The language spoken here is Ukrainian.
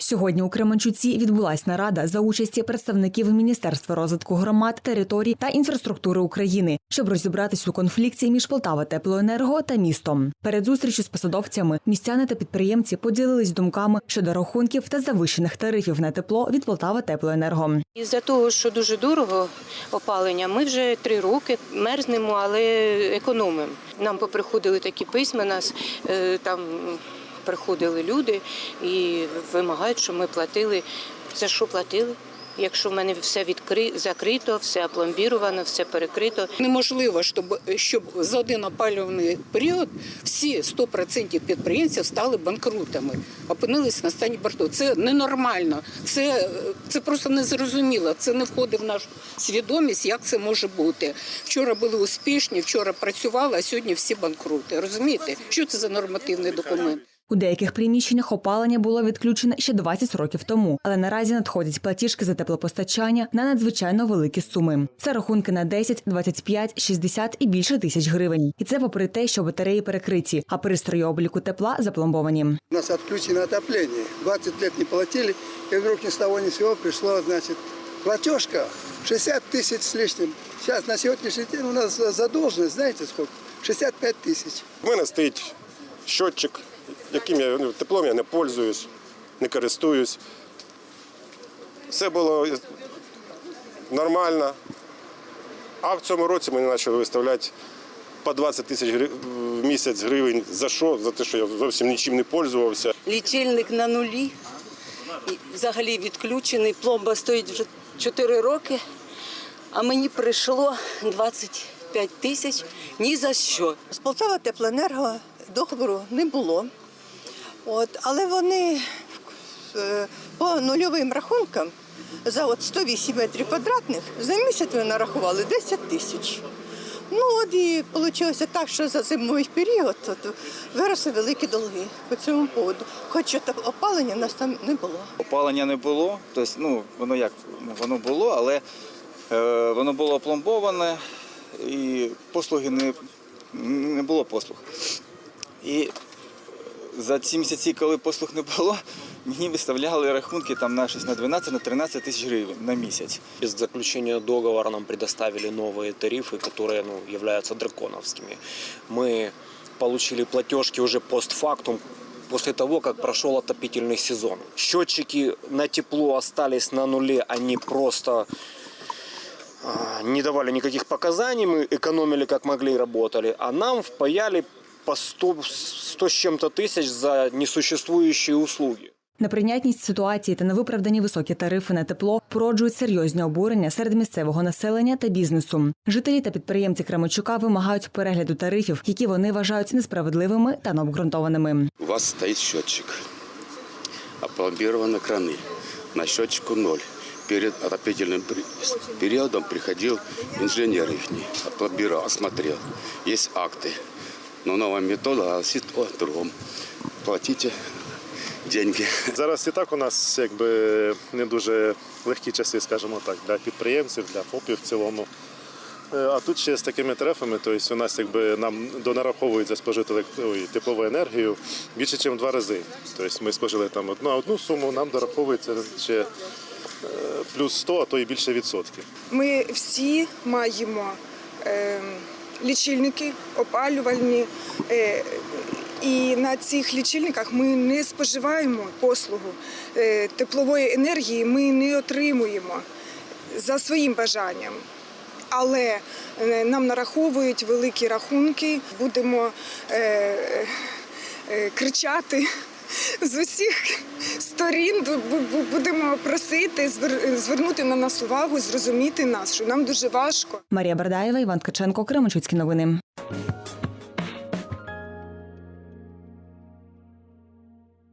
Сьогодні у Кременчуці відбулась нарада за участі представників Міністерства розвитку громад, територій та інфраструктури України, щоб розібратись у конфлікті між Полтава Теплоенерго та містом. Перед зустрічю з посадовцями містяни та підприємці поділились думками щодо рахунків та завищених тарифів на тепло від Полтава Теплоенерго. Із-за того, що дуже дорого опалення, ми вже три роки мерзнемо, але економимо. Нам поприходили такі письма, нас е, там приходили люди і вимагають, щоб ми платили. За що платили? Якщо в мене все відкри... закрито, все опломбіровано, все перекрито. Неможливо, щоб, щоб за один опалювальний період всі 100% підприємців стали банкрутами, опинились на стані борту. Це ненормально, це, це просто незрозуміло. Це не входить в нашу свідомість, як це може бути. Вчора були успішні, вчора працювали, а сьогодні всі банкрути. Розумієте, що це за нормативний документ? У деяких приміщеннях опалення було відключене ще 20 років тому, але наразі надходять платіжки за теплопостачання на надзвичайно великі суми. Це рахунки на 10, 25, 60 і більше тисяч гривень. І це попри те, що батареї перекриті, а пристрої обліку тепла запломбовані. У нас отключено отопление. 20 лет не платили, и вдруг ни с того ни с сего пришло, значит, платежка 60 тысяч с лишним. Сейчас на сегодняшний день у нас задолженность, знаете сколько? 65 тысяч. У мене стоїть щотчик, яким я ну, теплом я не пользуюсь, не користуюсь. Все було нормально. А в цьому році мені почали виставляти по 20 тисяч в місяць гривень. За що? За те, що я зовсім нічим не пользувався. лічильник на нулі. Взагалі відключений. Пломба стоїть вже 4 роки, а мені прийшло 25 тисяч ні за що. З Полтава Теплоенерго договору не було. От, але вони е, по нульовим рахункам за от 108 метрів квадратних за місяць вони нарахували 10 тисяч. Ну от і вийшло так, що за зимовий період от, виросли великі долги по цьому поводу. Хоча та- опалення в нас там не було. Опалення не було, тобто, ну, воно як, ну, воно було, але е, воно було опломбоване і послуги не, не було послуг. І за ці місяці, коли послуг не було, мені виставляли рахунки там на щось на 12 на 13 тисяч гривень на місяць. Без заключения договора нам предоставили новые тарифы, которые ну, являются драконовскими. Мы получили платежки уже постфактум, после того, как прошел отопительный сезон. Счетчики на тепло остались на нуле, они просто а, не давали никаких показаний, мы экономили как могли и работали, а нам впаяли по 100, 100 с чем-то тысяч за несуществующие услуги. Неприйнятність ситуації та невиправдані високі тарифи на тепло породжують серйозні обурення серед місцевого населення та бізнесу. Жителі та підприємці Кременчука вимагають перегляду тарифів, які вони вважають несправедливими та необґрунтованими. У вас стоит счетчик. Опломбированы краны. На счетчику ноль. Перед отопительным при- периодом приходил инженер их, опломбировал, осмотрел. Есть акты. Но новая метода гласит о другом. Платите деньги. Зараз і так у нас якби не дуже легкі часи, скажімо так, для підприємців, для ФОПів в цілому. Е, А тут ще з такими тарифами, тобто у нас якби нам донараховують за спожиту ой, теплову енергію більше, ніж два рази. Тобто ми спожили там одну, одну суму, нам дораховується ще е, плюс 100, а то і більше відсотків. Ми всі маємо е, лічильники опалювальні, е, і на цих лічильниках ми не споживаємо послугу е, теплової енергії, ми не отримуємо за своїм бажанням. Але е, нам нараховують великі рахунки, будемо кричати з усіх сторін, бу- бу- будемо просити звернути на нас увагу, зрозуміти нас, що нам дуже важко. Марія Бардаєва, Іван Ткаченко, Кременчуцькі новини.